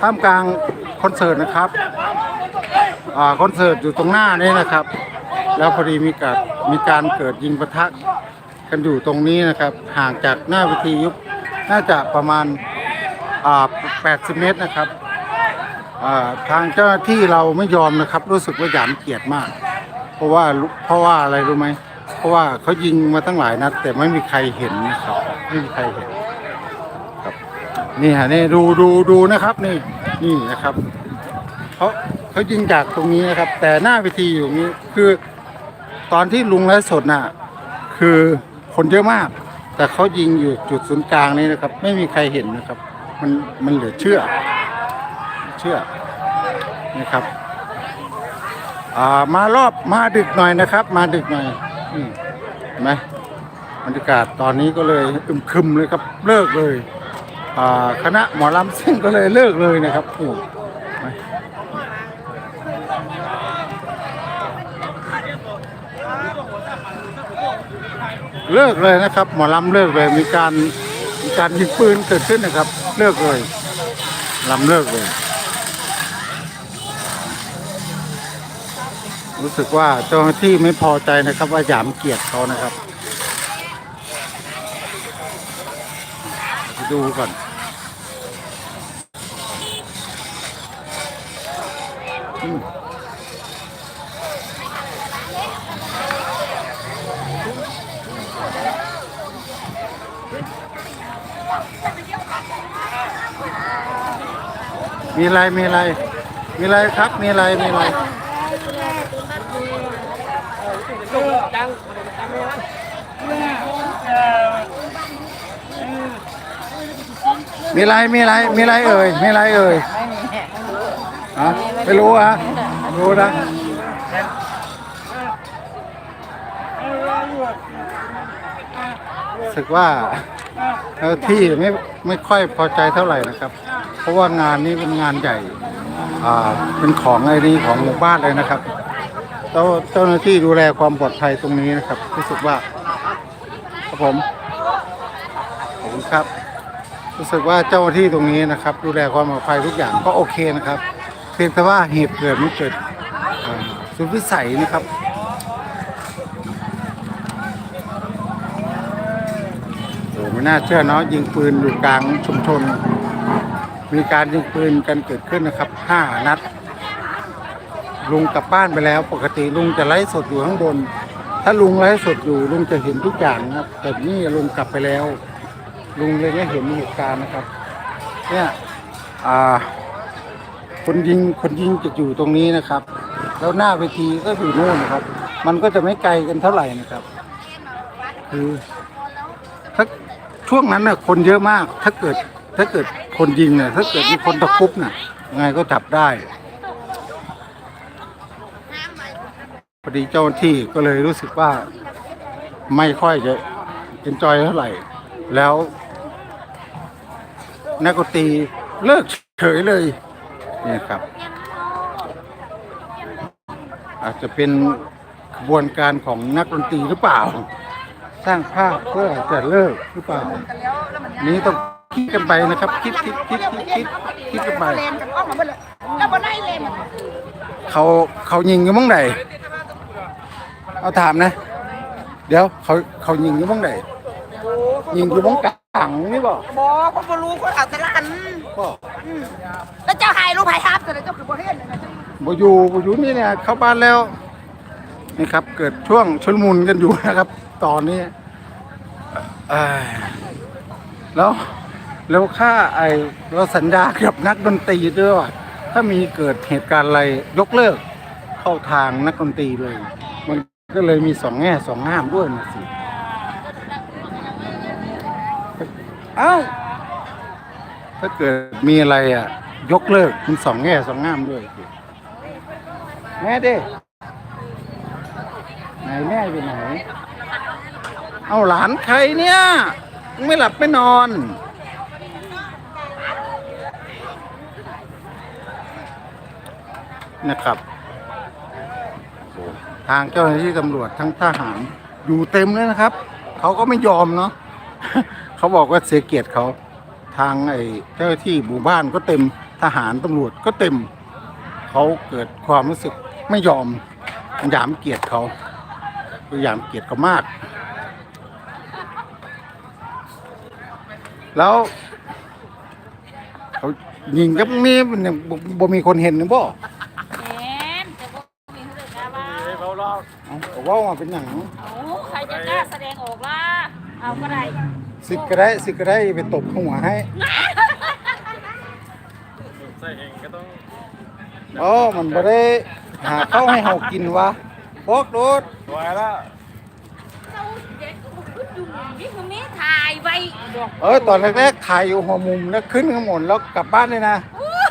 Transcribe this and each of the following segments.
ท่ามกลางคอนเสิร์ตนะครับอ่าคอนเสิร์ตอยู่ตรงหน้านี่นะครับ แล้วพอดีมีการมีการเกิดยิงปะทะกันอยู่ตรงนี้นะครับ ห่างจากหน้าเวทียุบน่าจะประมาณอ่า80 เมตรนะครับอ่าทางเจ้าหน้าที่เราไม่ยอมนะครับ รู้สึกว่าหยามเกียรติมาก เพราะว่าเพราะว่าอะไรรู้ไหมเพราะว่าเขายิงมาตั้งหลายนัดแต่ไม่มีใครเห็นนะครับไม่มีใครเห็น นี่ฮะนี่ดูดูดูนะครับ นี่นี่นะครับเขาเขายิงจากตรงนี้นะครับ แต่หน้าเวทีอยู่นี้ คือตอนที่ลุงไลฟ์สดน่ะ คือคนเยอะมาก แต่เขายิงอยู่จุดศูนย์กลางนี้นะครับ ไม่มีใครเห็นนะครับ มันมันเหลือเชื่อ เชื่อนะครับอ่ามารอบมาดึกหน่อยนะครับ มาดึกหน่อยอืมเห็นไหมบรรยากาศตอนนี้ก็เลยอึมครึมเลยครับเลิกเลย คณะหมอลำซิ่งก็เลยเลิกเลยนะครับโอ้ไปเลิกเลยนะครับ หมอลำเลิกเลยมีการมีการยิงปืนเกิดขึ้นนะครับ เลิกเลยลำเลิกเลย รู้สึกว่าเจ้าหน้าที่ไม่พอใจนะครับ ว่าหยามเกียรติเขานะครับ ดูก่อน มีอะไร มีอะไร มีอะไรครับ มีอะไร มีอะไร มีอะไรมีอะไรมีอะไรเอ่ยมีอะไรเอ่ยฮะไม่รู้ฮะรู้นะรู้สึกว่าเจ้าที่ไม่ไม่ค่อยพอใจเท่าไหร่นะครับ เพราะว่างานนี้เป็นงานใหญ่อ่าเป็นของอะไอ้นี่ของหมู่บ้านเลยนะครับเจ้าเจ้าหน้าที่ดูแลความปลอดภัยตรงนี้นะครับรู้สึกว่าครับผมขอบคุณครับ รู้สึกว่าเจ้าหน้าที่ตรงนี้นะครับ ดูแลความปลอดภัยทุกอย่างก็โอเคนะครับ เพียงแต่ว่าเหตุเกิดมันเกิดสุดวิสัยนะครับโอ้ไม่น่าเชื่อเนาะยิงปืนอยู่กลางชุมชน มีการยิงปืนกันเกิดขึ้นนะครับห้านัด ลุงกลับบ้านไปแล้ว ปกติลุงจะไลฟ์สดอยู่ข้างบน ถ้าลุงไลฟ์สดอยู่ลุงจะเห็นทุกอย่างนะครับแต่นี่ลุงกลับไปแล้ว ลุงเลยไม่เห็นเหตุการณ์นะครับ เนี่ยอ่า คนยิงคนยิงจะอยู่ตรงนี้นะครับ แล้วหน้าเวทีก็อยู่โน่นนะครับ มันก็จะไม่ไกลกันเท่าไหร่นะครับ คือถ้าช่วงนั้นน่ะคนเยอะมาก ถ้าเกิด ถ้าเกิดคนยิงเนี่ยถ้าเกิดมีคนตะคุบน่ะยังไงก็จับได้พอดีเจ้าหน้าที่ก็เลยรู้สึกว่าไม่ค่อยจะเอนจอยเท่าไหร่ แล้ว นักดนตรีเลิกเฉยเลยนี่ครับ อาจจะเป็นขบวนการของนักดนตรีหรือเปล่า สร้างภาพเพื่อจะเลิกหรือเปล่า นี้ต้องคิดกันไปนะครับ คิดคิดคิดคิดคิดคิดกันไปเขาเขายิงอยู่มั่งไหนเอาถามนะ เดี๋ยวเขาเขายิงอยู่มั่งไหนยิงอยู่มั่งกลางนี่บอกบ่คนบ่รู้คนเอาแต่ละอันก็อืมแล้วเจ้าหายรู้ไผครับแต่เจ้าคือบ่เห็นนะบอยู่บอยู่นี่เนี่ยเข้าบ้านแล้วนี่ครับ เกิดช่วงชุลมุนกันอยู่นะครับ ตอนนี้เอ่อแล้วแล้วค่าไอเราสัญญากับนักดนตรีด้วยว่าถ้ามีเกิดเหตุการณ์อะไรยกเลิกเข้าทางนักดนตรีเลย มันก็เลยมีสองแง่สองงามด้วยนะสิ เอ้า ถ้าเกิดมีอะไรอะ ยกเลิกมันสองแง่สองงามด้วยสิแม่เด้ไหนแม่ไปไหน เอาหลานใครเนี่ย ไม่หลับไม่นอน นะครับโอ้ทางเจ้าหน้าที่ตำรวจทั้งทหารอยู่เต็มเลยนะครับ เขาก็ไม่ยอมเนาะ เขาบอกว่าเสียเกียรติเขาททางไอ้เจ้าหน้าที่หมู่บ้านก็เต็มทหารตำรวจก็เต็ม เขาเกิดความรู้สึกไม่ยอมหยามเกียรติเขาพยายามเกลียดเขามาก แล้วเขายิงกับนี้มันยังบ่บ่มีคนเห็นนะบ่เห็นแต่ว่ามีเรื่องอะไรบ้างเอ้าก็เว่ามาเป็นหนังโอ้ใครจะกล้าแสดงออกล่ะเอาก็ได้ สิก็ได้สิก็ได้ไปตบหัวให้โอ้มันบ่ได้หาข้าวให้เฮากินวะพกโดดเราเด็กก็ขึ้นอยู่นี่คือมีถ่ายไว้ดอกเออตอนแรกๆถ่ายอยู่หัวมุมแล้วขึ้นข้างบนแล้วกลับบ้านเลยนะ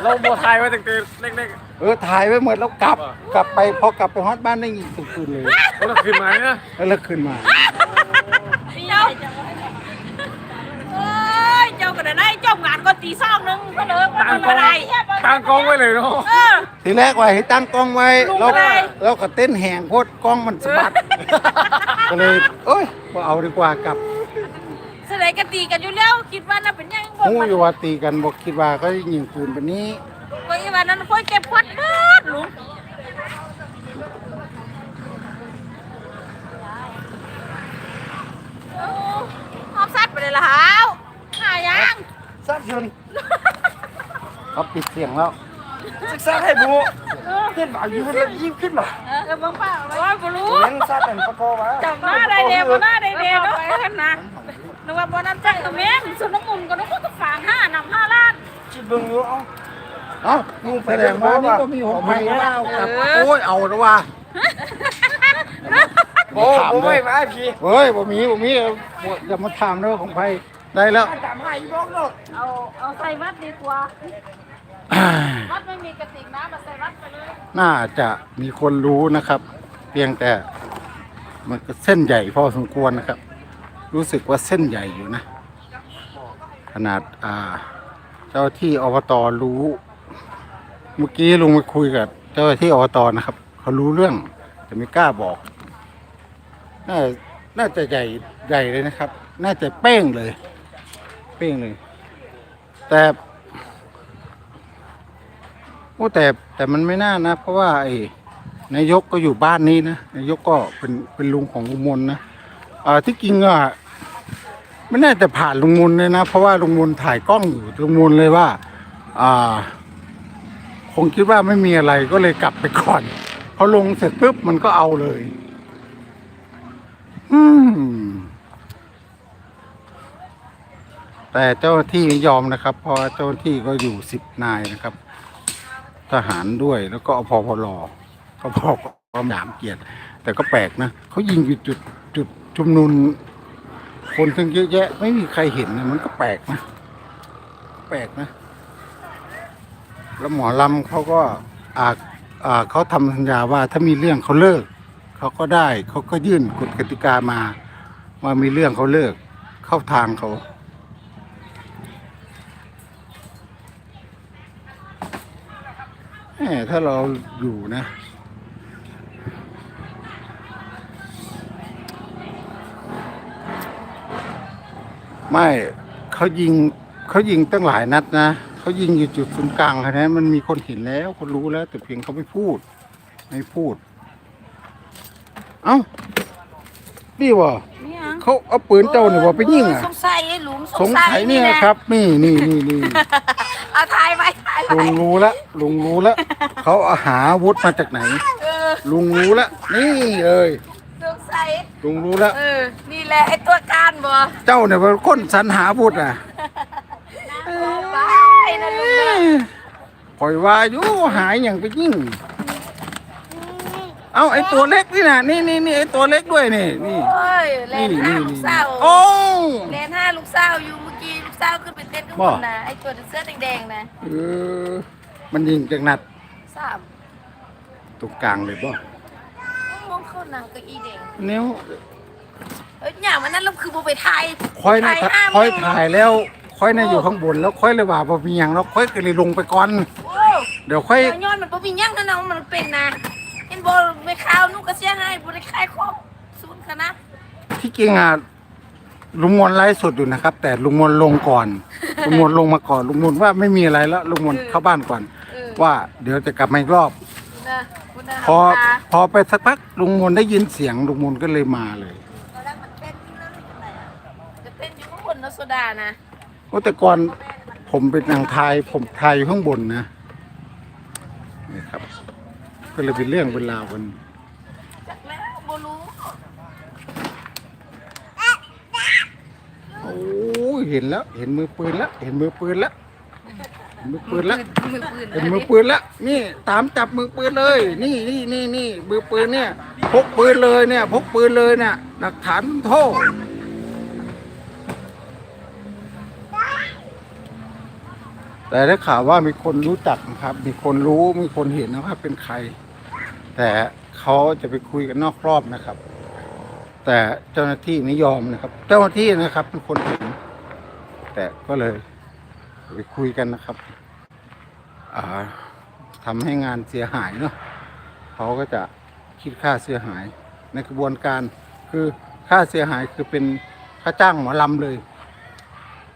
เราโมทายไว้ตั้งแต่เล็กเออถ่ายไว้หมดแล้วกลับ กลับไปพอกลับไปฮอดบ้านได้ยินทุกคืนเลยๆเราขึ้นมาเนี่ย แล้วแล้วขึ้นมา เจ้าเอ้ย เจ้าก็ได้ได้เจ้างานก็ตีซ่องนึงก็เลยต่างมันกออะงไรต่างกองไว้เลยเนาะเออ ทีแรกว่าให้ตั้งกล้องไว้ลุงแล้วอะไรแล้วก็เต้นแหงโคตรกล้องมันสะบัดก็เลยเอ้ยบ่เอาดีกว่ากลับแสดงกันตีกันอยู่แล้วคิดว่าน่าเป็นยังบ่หูอยู่ว่าตีกันบอกคิดว่าก็ยิงปืนแบบนี้ ก็อีวันนั้นค่อยเก็บควัดเบิดลุงโอ้หอบซัดไปเลยล่ะฮาวหายัง ทราบชนเขาปิดเสียงแล้วศึกษาให้บูเห็นบ่าวอยู่มันยิ่งขึ้นหรอเออเบิ่งป้าเอาไว้บ่รู้เห็นซาเป็นประกอบวะจับหน้าได้เดียวบ่หน้าได้เดียวเนาะนะนึกว่าบ่นั้นจังตัวแม่นสุนมุนก็นึกว่าก็ฝางห้านำห้าล้านจิเบิ่งอยู่เอ้าเอ้าลุงแสดงว่านี่ก็มีหกไม้แล้วกลับเออโอ้ยเอาแล้วว่าโอ้โหไม่มาไอ้พี่เฮ้ยบ่มีบ่มีเอาบ่อย่ามาถามเรื่องของไผ ได้แล้ว ตามหาอีบอกเนาะเอาเอาใส่วัดดีกว่า วัดไม่มีกระติกน้ำมาใส่วัดไปเลย น่าจะมีคนรู้นะครับ เพียงแต่มันก็เส้นใหญ่พอสมควรนะครับ รู้สึกว่าเส้นใหญ่อยู่นะ ขนาดอ่า เจ้าที่อบตรู้ เมื่อกี้ลุงไปคุยกับ เจ้าหน้าที่อบตนะครับ เขารู้เรื่อง แต่ไม่กล้าบอก น่าน่าจะใหญ่ใหญ่เลยนะครับ น่าจะเป้งเลย เป้งเลย แต่โอ้แต่แต่มันไม่น่านะ เพราะว่าไอ้นายกก็อยู่บ้านนี้นะนายกก็เป็นเป็นลุงของลุงมนนะอ่าที่จริงอะไม่น่าจะผ่านลุงมนเลยนะ เพราะว่าลุงมนถ่ายกล้องอยู่ลุงมนเลยว่า อ่า คงคิดว่าไม่มีอะไรก็เลยกลับไปก่อนพอลงเสร็จปุ๊บมันก็เอาเลย อืม แต่เจ้าหน้าที่ไม่ยอมนะครับ เพราะเจ้าหน้าที่ก็อยู่สิบนายนะครับ ทหารด้วยแล้วก็อพพลก็พอก็หยามเกียรติ แต่ก็แปลกนะเขายิงอยู่จุดจุดชุมนุมคนทั้งเยอะแยะ ไม่มีใครเห็นนะมันก็แปลกนะ แปลกนะ แล้วหมอลำเขาก็อ่าอ่าเขาทำสัญญาว่าถ้ามีเรื่องเขาเลิกเขาก็ได้เขาก็ยื่นกฎกติกามาว่ามีเรื่องเขาเลิกเข้าทางเขา แหมถ้าเราอยู่นะ ไม่เขายิงเขายิงตั้งหลายนัดนะเขายิงอยู่จุดศูนย์กลางคะแนนมันมีคนเห็นแล้ว คนรู้แล้ว แต่เพียงเขาไม่พูด ไม่พูด เอ้านี่วะนี่ยังเขาเอาปืนเจ้าเนี่ยว่าไปยิงอะสงสัยไอ้หลุมสงสัยเนี่ยแหละครับ นี่นี่นี่นี่เอาถ่ายไว้ถ่าย ลุไว้งรู้แล้วลุงรู้แล้วเขาเอาหาอาวุธมาจากไหน เออลุงรู้แล้วนี่เลยสงสัยลุงรู้แล้วเออ นี่แหละไอ้ตัวการบ่เจ้าเนี่ยเป็นคนสรรหาอาวุธอะไปนะลุงนะคอยว่าอยู่หายอย่างไปยิ่ง เอาไอ้ตัวเล็กนี่นะนี่นี่นี่ไอ้ตัวเล็กด้วยนี่นี่ โอ้ยแลนี่นห้านี่ลูนี่กสาวโอ้ แลนห้าลูกสาวอยู่ เมื่อกี้ลูกสาวขึ้นไปเต้นกับบ่คนนะไอ้ตัวเสื้อแดงๆนะเออมันยิงจากนัดสามตรงกลางเลยบ่มองเข้าหนังก็อีแดงนิ้วเอ้ยอย่างมันนั้นเราคือโบไปถ่ายคอยนะห้าคอยโมงถ่ายแล้วคอยนะอยู่ข้างบนแล้วคอยเลยว่าบ่มีหยังแล้วคอยก็เลยลงไปก่อนโอ้เดี๋ยวค่อยยย้อนมันบ่มีหยังนั่นนะมันเป็นนะเห็นบ่ไม่ข่าวนุกก็เสียให้บ่ได้ขายของศูนย์คณะที่จริงอะ ลุงมนไลฟ์สดอยู่นะครับ แต่ลุงมนลงก่อน ลุงมนลงมาก่อนลุงมนว่าไม่มีอะไรแล้วลุงมนเข้าบ้านก่อนว่าเดี๋ยวจะกลับมาอีกรอบนะคุณนะพอพอไปสักพักลุงมนได้ยินเสียงลุงมนก็เลยมาเลยจะเต้นอยู่ข้างบนนะโซดานะโอ้แต่ก่อนผมเป็นนางไทยผมไทยอยู่ข้างบนนะนี่ครับ ก็เลยเป็นเรื่องเป็นราวกัน จากแล้วโมรู้ โอ้ ยเห็นแล้ว เห็นมือปืนแล้ว เห็นมือปืนแล้วเห็นมือปืนแล้ว มือปืนเห็นมือปืนแล้ว นี่ตามจับมือปืนเลย นี่นี่นี่นี่มือปืนเนี่ย พกปืนเลยเนี่ย พกปืนเลยเนี่ย หลักฐานโทษแต่ได้ข่าวว่ามีคนรู้จักนะครับ มีคนรู้ มีคนเห็นนะครับเป็นใคร แต่เขาจะไปคุยกันนอกรอบนะครับ แต่เจ้าหน้าที่ไม่ยอมนะครับ เจ้าหน้าที่นะครับเป็นคนเห็น แต่ก็เลยไปคุยกันนะครับทำให้งานเสียหายเนาะเขาก็จะคิดค่าเสียหาย ในกระบวนการคือค่าเสียหายคือเป็นค่าจ้างหมอลำเลย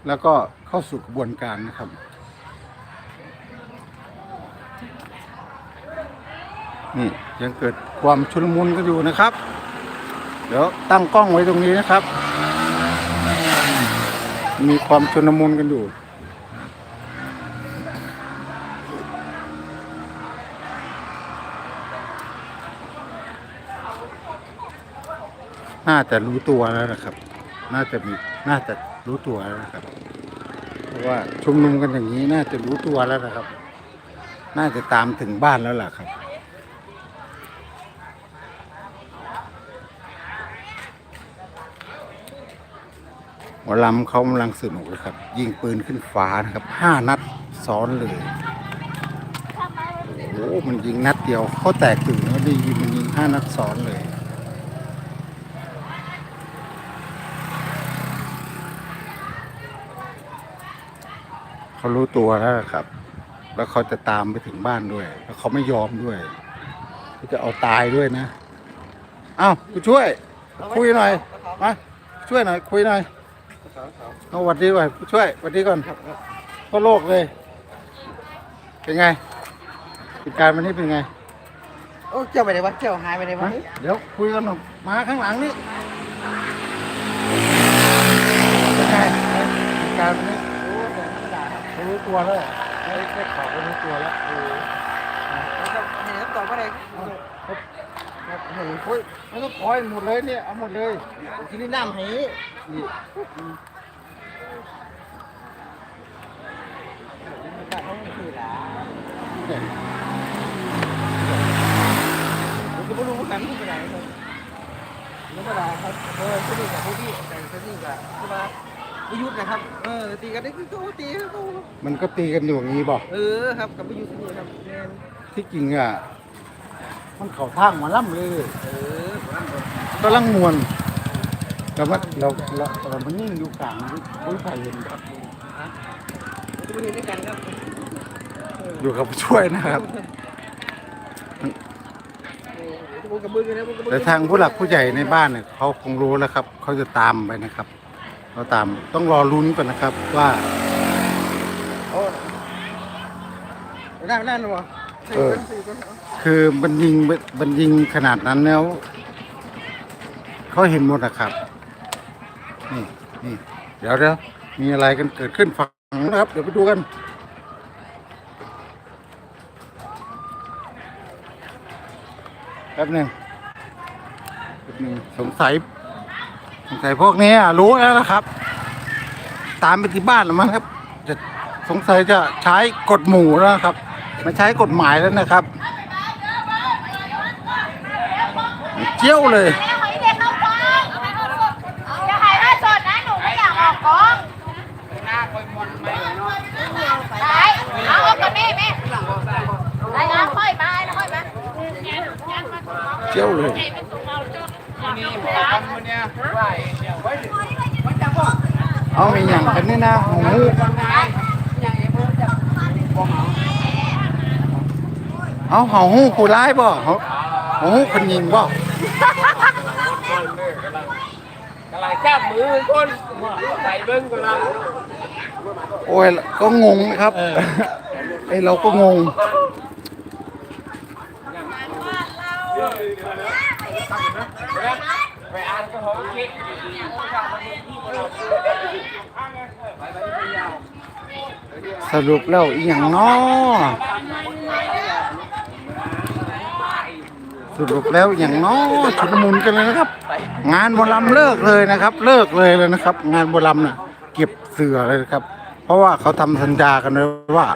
แล้วก็เข้าสู่กระบวนการนะครับนี่ยังเกิดความชุลมุนกันอยู่นะครับ เดี๋ยวตั้งกล้องไว้ตรงนี้นะครับ มีความชุลมุนกันอยู่ น่าจะรู้ตัวแล้วนะครับ น่าจะมี น่าจะรู้ตัวแล้วนะครับ เพราะว่าชุมนุมกันอย่างนี้ น่าจะรู้ตัวแล้วนะครับ น่าจะตามถึงบ้านแล้วล่ะครับ หมอลำเขากำลังสนุกเลยครับ ยิงปืนขึ้นฟ้านะครับห้านัดซ้อนเลยโอ้โหมันยิงนัดเดียวเขาแตกตื่นแล้วได้ยิงมันยิงห้านัดซ้อนเลยเขารู้ตัวแล้วครับ แล้วเขาจะตามไปถึงบ้านด้วย แล้วเขาไม่ยอมด้วยเขาจะเอาตายด้วยนะเอ้าผู้ช่วย คุยหน่อยมาช่วยหน่อย คุยหน่อย เอาหวัดดีก่อนผู้ช่วยหวัดดีก่อนก็โลกเลย เป็นไงเหตุการณ์วันนี้เป็นไง โอ้เจ้าไปไหนวะเจ้าหายไปไหนวะมาเดี๋ยวคุยกันหน่อยมาข้างหลังนี่เป็นไงเหตุการณ์วันนี้เขารู้ตัวแล้วได้ได้ข่าวว่ารู้ตัวแล้วเออเห็นตอบว่าอะไรเอาครับครับโอ้โหไม่ต้องคอยหมดเลยเนี่ยเอาหมดเลยกินน้ำให้นี่เขาไม่คือหลา เนี่ย ผมก็ไม่รู้กันที่ไปไหนครับแล้วก็ลา ครับเออที่นี่กับผู้ที่แต่ที่นี่กับที่ว่าประยุทธ์นะครับ เออตีกันได้คือเขาตีเขามันก็ตีกันอยู่อย่างนี้บ่เออครับกับประยุทธ์ที่นี่ครับแมนที่จริงอะ มันเข่าทางหมาล่ำเลยเออผมนั่งก่อนก็ลังมวนแต่ว่าเราเราเรามันยิ่งอยู่กลางผู้ใครเห็นครับจะไปเห็นด้วยกันครับ อยู่กับผู้ช่วยนะครับ ผมกับมือกันนะผมกับมือ แต่ทางผู้หลักผู้ใหญ่ในบ้านเนี่ยเขาคงรู้แล้วครับ เขาจะตามไปนะครับเขาตามต้องรอลุ้นก่อนนะครับว่าโอ้ได้ไม่ได้หรอเออคือมันยิงมันยิงขนาดนั้นแล้วเขาเห็นหมดนะครับนี่นี่เดี๋ยวเดี๋ยวมีอะไรกันเกิดขึ้นฝั่งนะครับ เดี๋ยวไปดูกัน ป๊บหนึ่งแป๊บหนึ่งสงสัยสงสัยพวกนี้อะรู้แล้วนะครับ ตามไปที่บ้านแล้วมั้งครับ จะสงสัยจะใช้กฎหมู่แล้วนะครับไม่ใช้กฎหมายแล้วนะครับ เจี้ยวเลย แม่ขอให้เด็กเข้ากองอย่าหายหน้าสดนะหนูไม่อยากออกกองไปเอาออกก่อนแม่แม่ไปเอาค่อยมาแล้วค่อยมา เจี้ยวเลยเอามีอย่างกันนี่นะหมูเอาเห่าหูผู้ร้ายบ่เห่าเห่าหูคนยิงบ่กหลายจ้ามือคนใส่เบิ้งกำลังโอ้ยก็งงนะครับไอเราก็งง ไปอ่านก็หอมคิดสรุปแล้วอีหยังน้อสรุปแล้วอย่างน้อชุดมุนกันเลยนะครับ งานบอลำเลิกเลยนะครับ เลิกเลยเลยนะครับ งานบอลำน่ะ เก็บเสือเลยครับ เพราะว่าเขาทำสัญญากันไว้ว่า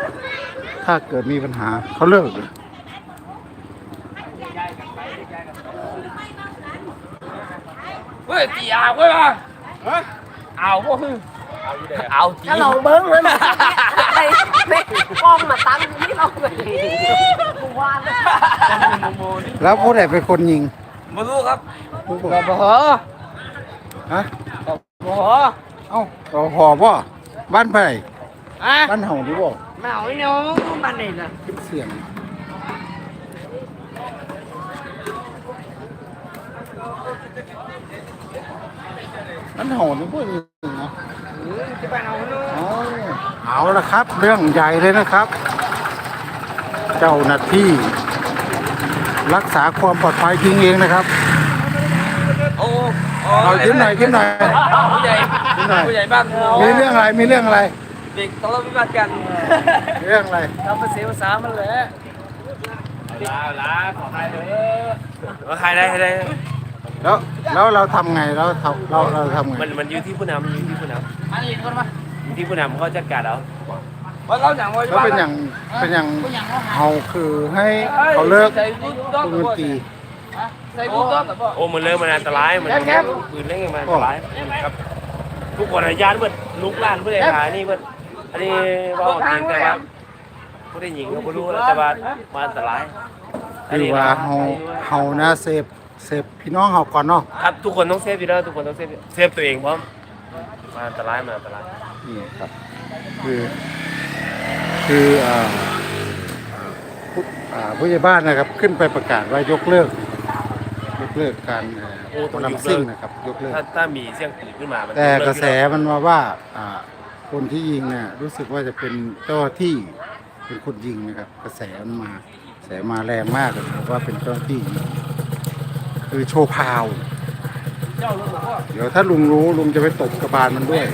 ถ้าเกิดมีปัญหาเขาเลิกเลย เฮ้ยตีอ่าวเว้ยมาเอาพวกเอาจีถ้าเราเบิ้งเลยนะไอ้แม่กล้องมาตั้งอยู่นี่เราเลยกูว่าแล้วแล้วผู้ใดเป็นคนยิงมารู้ครับผู้บอกบอฮะบอเอ้าต่อหอบ่บ้านไผ่อะบ้านเฮาดีบ่มาเอาไอ้น้องบ้านไหนล่ะขึ้นเสียง บ้านเฮาดีบ่ยิงเนาะจะไปเอาเนาะเอาเอาละครับ เรื่องใหญ่เลยนะครับ เจ้าหน้าที่ รักษาความปลอดภัยจริงเองนะครับโอ้เอายิ้มหน่อยยิ้มหน่อยผู้ใหญ่ยิ้มหน่อยผู้ใหญ่บ้านมีเรื่องอะไรมีเรื่องอะไร เด็กต้องวิวาทกันมีเรื่องอะไรทำภาษีภาษามันแหละลาลาขอใครเถอะใครได้ใครได้ แล้วแล้วเราทำไงเราทำเราเราทำไงมันมันอยู่ที่ผู้นำอยู่ที่ผู้นอันนี้คนมาำอยู่ที่ผู้นำเขาจัดการเอาว่าเราอย่างว่าแล้วเป็นอย่างเป็นอย่างเอาคือให้เขาเลิกใส่บุญต้ดนตรีใส่บุญต้แต่บ่โอ้มันเริ่มมันอันตรายมันปืนเล่นมันอันตรายครับทุกคนอาญาตเบิดลุกล้านเพื่อไอ้หานี่เบิดอันนี้ว่าจริงแต่ว่าผู้ได้หญิงก็ไม่รู้แต่ว่ามันอันตราย คือว่าเฮาเฮานะเสพ เสพพี่น้องเฮาก่อนเนาะครับทุกคนต้องเซฟอยู่แล้วทุกคนต้องเซฟเซฟตัวเองพร้อมมันอันตรายมันอันตรายนี่ครับ คือ คืออ่าผู้อ่าผู้ใหญ่บ้านนะครับ ขึ้นไปประกาศว่ายกเลิก ยกเลิกการเอ่อโอ้ต้องลำยกซิ่เลิงกนะครับ ยกเลิก ถ้าถ้ามีเสียงปืนขึ้นมามันแต่กระแสมันมาว่าอ่า คนที่ยิงเนี่ยรู้สึกว่าจะเป็นเจ้าหน้าที่เป็นคนยิงนะครับ กระแสมันมากระแสมาแรงมากเลยว่าเป็นเจ้าหน้าที่ยิง คือโชว์พาว เดี๋ยวถ้าลุงรู้ลุงจะไปตบกระบาลมันด้วย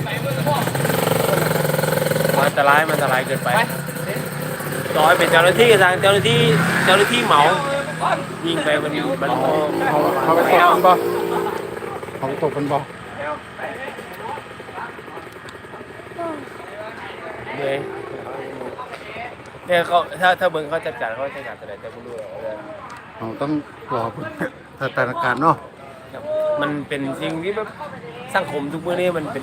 มันอันตรายมันอันตรายเกินไปต่อให้เป็นเจ้าหน้าที่ก็ตามเจ้าหน้าที่เจ้าหน้าที่เหมา ยิงไปมันมันเขาเขาไปตบมันบ่เขาไปตบมันบ่เหนื่อยเนี่ยเขาถ้าถ้าเบิ่งเขาจัดการเขาจัดการแต่ไหนแต่ไม่รู้เออเราต้องรอ สถานการณ์เนาะครับมันเป็นสิ่งที่แบบสังคมทุกเมื่อนี้มันเป็น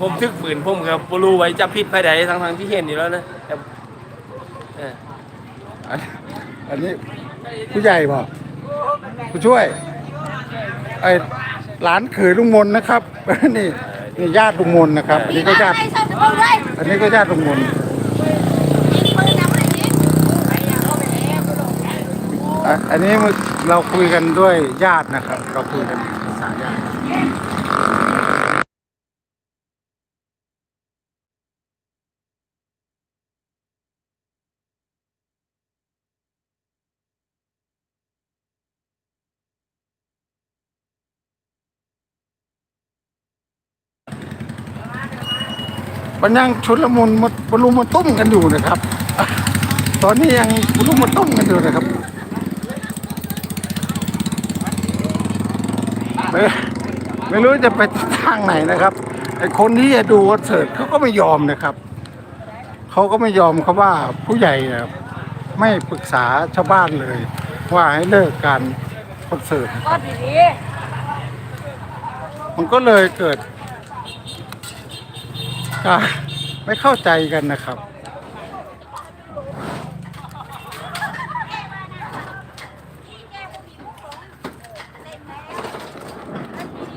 ผมทึกปืนผมครับบ่รู้ไว้จะผิดภายใดทั้งทางๆที่เห็นอยู่แล้วนะแต่เอออันอันนี้ผู้ใหญ่บ่ผู้ช่วยไอ้หลานเขยลุงมนนะครับ นี่นี่ญาติลุงมนนะครับ อันนี้ก็ญาติไอ้สัตว์เอาเลยอันนี้ก็ญาติลุงมน อันนี้เราคุยกันด้วยญาตินะครับ เราคุยกันภาษาญาติมันยังชุดละมุนมันบรรลุมันตุ้มกันอยู่นะครับ ตอนนี้ยังบรรลุมันตุ้มกันอยู่นะครับ ไม่ไม่รู้จะไปทางไหนนะครับไอ้คนที่จะดูคอนเสิร์ตเขาก็ไม่ยอมนะครับเขาก็ไม่ยอมเขาว่าผู้ใหญ่เนี่ยไม่ปรึกษาชาวบ้านเลย ว่าให้เลิกการคอนเสิร์ตก็ดีมันก็เลยเกิดการไม่เข้าใจกันนะครับ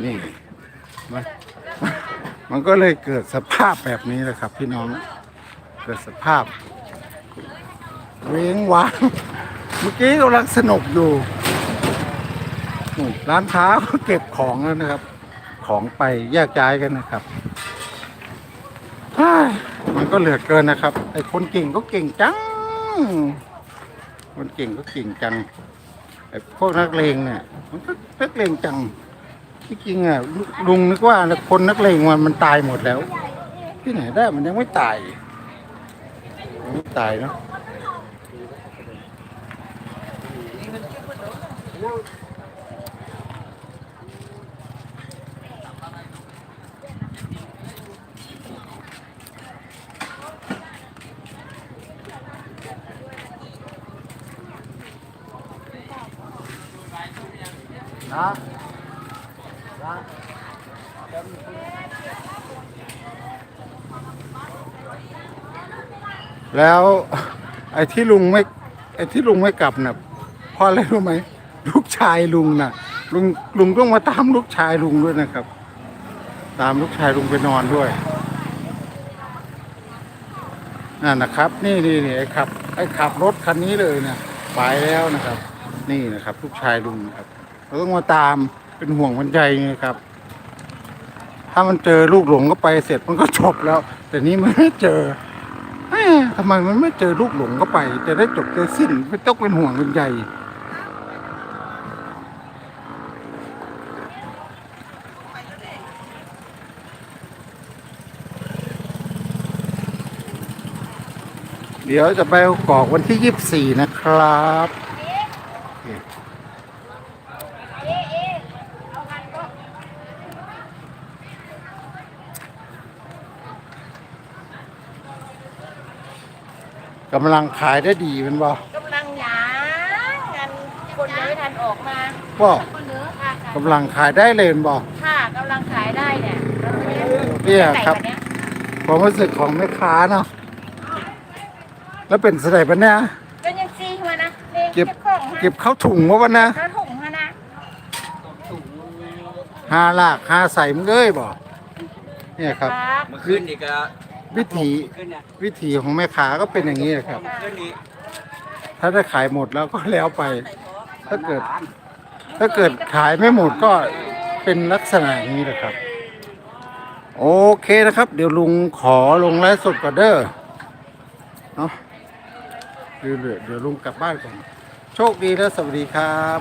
นี่มัน มันก็เลยเกิดสภาพแบบนี้แหละครับ พี่น้องเกิดสภาพ เว้งว้างเมื่อกี้กำลังสนุกอยู่ร้านค้าก็เก็บของแล้วนะครับ ของไปแยกย้ายกันนะครับมันก็เหลือเกินนะครับ ไอ้คนเก่งก็เก่งจัง คนเก่งก็เก่งจังไอ้พวกนักเลงเนี่ย มันก็นักเลงจัง ที่จริงอะลุงนึกว่าคนนักเลงมันมันตายหมดแล้ว ที่ไหนได้มันยังไม่ตายยังไม่ตายเนาะนะนะ แล้วไอ้ที่ลุงไม่ไอ้ที่ลุงไม่กลับน่ะเพราะอะไรรู้ไหมลูกชายลุงน่ะ ลุงลุงต้องมาตามลูกชายลุงด้วยนะครับ ตามลูกชายลุงไปนอนด้วยนั่นนะครับ นี่นี่นี่ไอ้ขับไอ้ขับรถคันนี้เลยเนี่ยไปแล้วนะครับ นี่นะครับลูกชายลุงนะครับเราต้องมาตามเป็นห่วงมันใจไงครับ ถ้ามันเจอลูกหลงก็ไปเสร็จมันก็จบแล้ว แต่นี้มันไม่เจอ แม่ทำไมมันไม่เจอลูกหลงก็ไป จะได้จบจะสิ้นไม่ต้องเป็นห่วงเป็นใยเดี๋ยวจะไปเอากอกวันที่ยี่สี่นะครับโอเค กำลังขายได้ดีเป็นบ่กำลังหยางกันคนยังไม่ทันออกมาบ่คนเนื้อค่ะค่ะกำลังขายได้เลยเป็นบ่ค่ะกำลังขายได้เนี่ยเนี่ยครับไก่วันเนี้ยความรู้สึกของแม่ค้าเนาะแล้วเป็นสไตล์ปะเนี่ยเป็นยังซีมานะเก็บของฮะเก็บเข้าถุงวะวะนะแล้วถุงฮะนะหาลากหาใส่มึงเอ้ยบ่เนี่ยครับครับเมื่อคืนนี่ก็ วิถีวิถีของแม่ค้าก็เป็นอย่างนี้แหละครับ ถ้าได้ขายหมดแล้วก็แล้วไป ถ้าเกิด ถ้าเกิดขายไม่หมดก็เป็นลักษณะอย่างนี้แหละครับ โอเคนะครับ เดี๋ยวลุงขอลงไลฟ์สดก่อนเด้อเนาะเดี๋ยวเดี๋ยวลุงกลับบ้านก่อน โชคดีและสวัสดีครับ